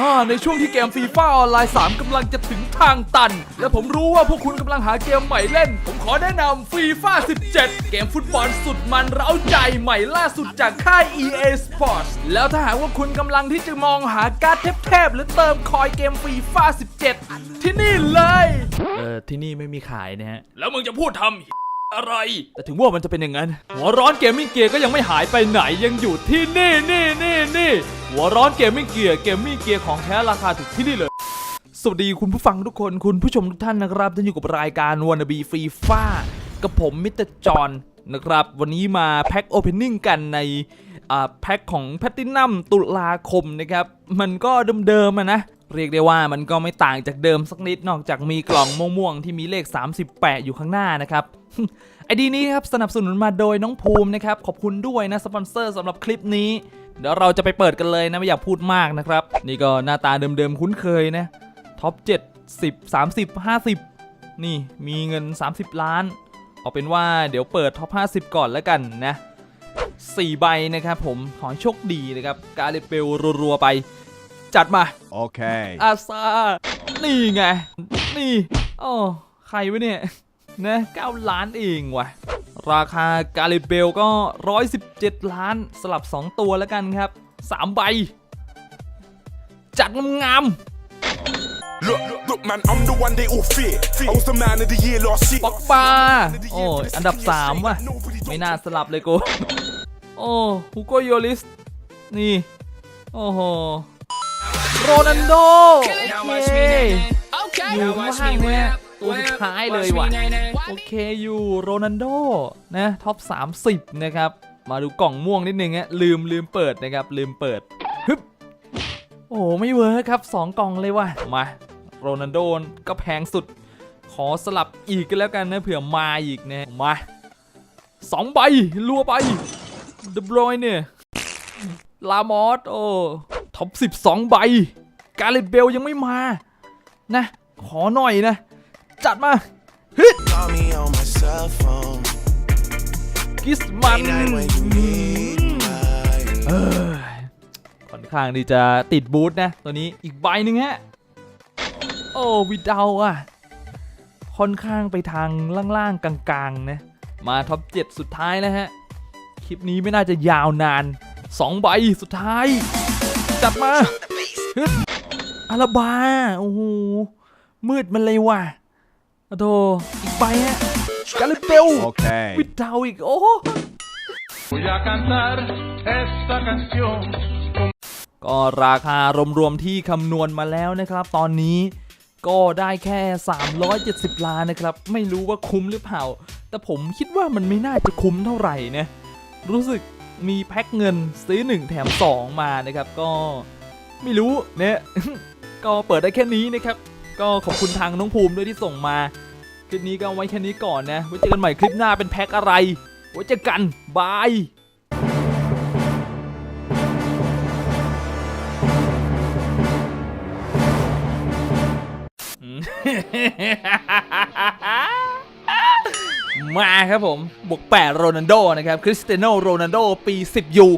อ่าในช่วงที่เกมฟีฟ่าออนไลน์ 3กำลังจะถึงทางตัน และผมรู้ว่าพวกคุณกำลังหาเกมใหม่เล่น ผมขอแนะนำฟีฟ่า17 เกมฟุตบอลสุดมันเร้าใจใหม่ล่าสุดจากค่าย EA Sports แล้วถ้าหากว่าคุณกำลังที่จะมองหาการ์ดเทพๆหรือเติมคอยเกมฟีฟ่า17 ที่นี่เลย เออที่นี่ไม่มีขายนะฮะ แล้วมึงจะพูดทำ อะไร แต่ถึงว่ามันจะเป็นอย่างนั้น หัวร้อนเกมมิ่งเกียร์ก็ยังไม่หายไปไหนยังอยู่ที่นี่นี่นี่นี่หัวร้อนเกมมิ่งเกียร์เกมมิ่งเกียร์ของแท้ราคาถูกที่นี่เลย สวัสดีคุณผู้ฟังทุกคนคุณผู้ชมทุกท่านนะครับท่านอยู่กับรายการวันบีฟรีฟ้ากับผมมิสเตอร์จอนนะครับ วันนี้มาแพ็คโอเพนนิ่งกันในอ่าแพ็คของแพตตินัมตุลาคมนะครับ มันก็เดิมๆนะ เรียกได้ว่ามันก็ไม่ต่างจากเดิมสักนิดนอกจากมีกล่องม่วงๆที่มีเลข30แปะอยู่ข้างหน้านะครับไอดีนี้ครับสนับสนุนมาโดยน้องภูมินะครับขอบคุณด้วยนะสปอนเซอร์สำหรับคลิปนี้เดี๋ยวเราจะไปเปิดกันเลยนะไม่อยากพูดมากนะครับ นี่ก็หน้าตาเดิมๆคุ้นเคยนะท็อป7 10 30 50 นี่มีเงิน 30 ล้าน เอาเป็นว่าเดี๋ยวเปิดท็อป 50 ก่อนแล้วกันนะ4ใบนะครับผมขอให้โชคดีนะครับ การเลเปลรัวๆไป จัดมา Okay. อาซา นี่ไง นี่อ๋อใครวะเนี่ย นะ9ล้านเองว่ะ ราคากาลิเบลก็ 117 ล้านสลับ 2 ตัวแล้วกันครับ 3 ใบ จัดงาม Look, look, man, I'm the one they all fear. I was the man of the year last year. ๆปอกปาโอ้ยอันดับ 3 ว่ะ ไม่น่าสลับเลยกู โอ้ฮูโกโยลิส นี่ โอ้โห โรนันโดโอเคอยู่ข้างล่างเนี่ยตัวสุดท้ายเลยว่ะโอเคอยู่โรนันโดนะท็อป 30 นะครับ มาดูกล่องม่วงนิดนึงฮะลืมลืมเปิดนะครับ ลืมเปิดฮึบโอ้ไม่เวิร์คครับ 2 กล่องเลยว่ะมาโรนันโดก็แพงสุด ขอสลับอีกกันแล้วกันนะเผื่อมาอีกนะมาสองใบรัวไปเดบรอยเนี่ยลามอสโอ้ ท็อป 12 ใบ การเลตเบลยังไม่มา นะ ขอหน่อยนะ จัดมา Call me on my cell phone. กิสมันเออค่อนข้างที่จะติดบูทนะ ตัวนี้อีกใบหนึ่งฮะ โอ้วิดาอะ ค่อนข้างไปทางล่างๆ กลางๆ นะ มาท็อป 7 สุดท้ายแล้วฮะ คลิปนี้ไม่น่าจะยาวนาน 2 ใบสุดท้าย จัดมาฮึดอาราบาโอ้โหมืดมันเลยว่ะโอ้โธอีกใบฮะกาลิเบล Okay. วิดาอีกโอ้ Voy a cantar esta canción ก็ราคารวมๆที่คำนวณมาแล้วนะครับ ตอนนี้ก็ได้แค่ 370 ล้านนะครับ ไม่รู้ว่าคุ้มหรือเปล่า แต่ผมคิดว่ามันไม่น่าจะคุ้มเท่าไหร่นะ รู้สึก มีแพ็คเงินซื้อ 1 แถม 2 มานะครับ ก็ไม่รู้เนี่ยก็เปิดได้แค่นี้นะครับ ก็ขอบคุณทางน้องภูมิด้วยที่ส่งมา คลิปนี้ก็ไว้แค่นี้ก่อนนะไว้เจอกันใหม่คลิปหน้าเป็นแพ็คอะไรไว้เจอกันบายอืมมา ครับผมบวก8โรนัลโดนะครับคริสเตียโนโรนัลโดปี 10ยู